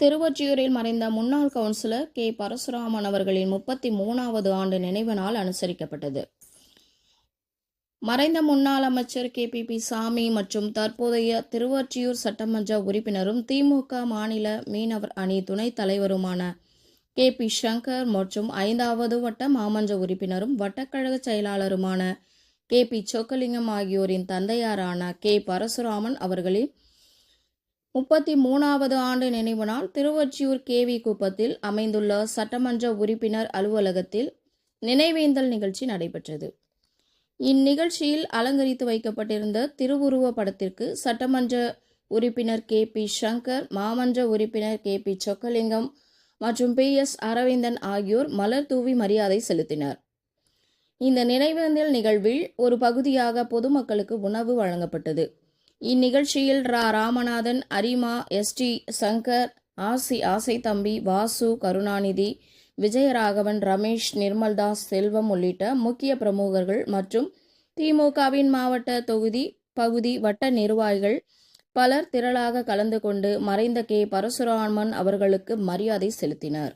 திருவொற்றியூரில் மறைந்த முன்னாள் councillor K. Parasuraman அவர்களின் முப்பத்தி மூணாவது ஆண்டு நினைவு நாள் அனுசரிக்கப்பட்டது. மறைந்த முன்னாள் அமைச்சர் கே. பி. பி. சாமி மற்றும் தற்போதைய திருவொற்றியூர் சட்டமன்ற உறுப்பினரும் திமுக மாநில மீனவர் அணி துணைத் தலைவருமான கே. பி. சங்கர் மற்றும் ஐந்தாவது வட்ட மாமன்ற உறுப்பினரும் வட்டக்கழக செயலாளருமான கே. பி. சொக்கலிங்கம் ஆகியோரின் தந்தையாரான கே. பரசுராமன் அவர்களின் முப்பத்தி மூணாவது ஆண்டு நினைவு நாள் திருவொற்றியூர் கேவி குப்பத்தில் அமைந்துள்ள சட்டமன்ற உறுப்பினர் அலுவலகத்தில் நினைவேந்தல் நிகழ்ச்சி நடைபெற்றது. இந்நிகழ்ச்சியில் அலங்கரித்து வைக்கப்பட்டிருந்த திருவுருவ படத்திற்கு சட்டமன்ற உறுப்பினர் கே பி சங்கர் மாமன்ற உறுப்பினர் கே பி சொக்கலிங்கம் மற்றும் பி எஸ் அரவிந்தன் ஆகியோர் மலர் தூவி மரியாதை செலுத்தினர். இந்த நினைவேந்தல் நிகழ்வில் ஒரு பகுதியாக பொதுமக்களுக்கு உணவு வழங்கப்பட்டது. இந்நிகழ்ச்சியில் ரா. ராமநாதன் அரிமா எஸ்டி சங்கர் ஆசி ஆசை தம்பி வாசு கருணாநிதி விஜயராகவன் ரமேஷ் நிர்மல்தாஸ் செல்வம் உள்ளிட்ட முக்கிய பிரமுகர்கள் மற்றும் திமுகவின் மாவட்ட தொகுதி பகுதி வட்ட நிர்வாகிகள் பலர் திரளாக கலந்து கொண்டு மறைந்த கே. பரசுராமன் அவர்களுக்கு மரியாதை செலுத்தினர்.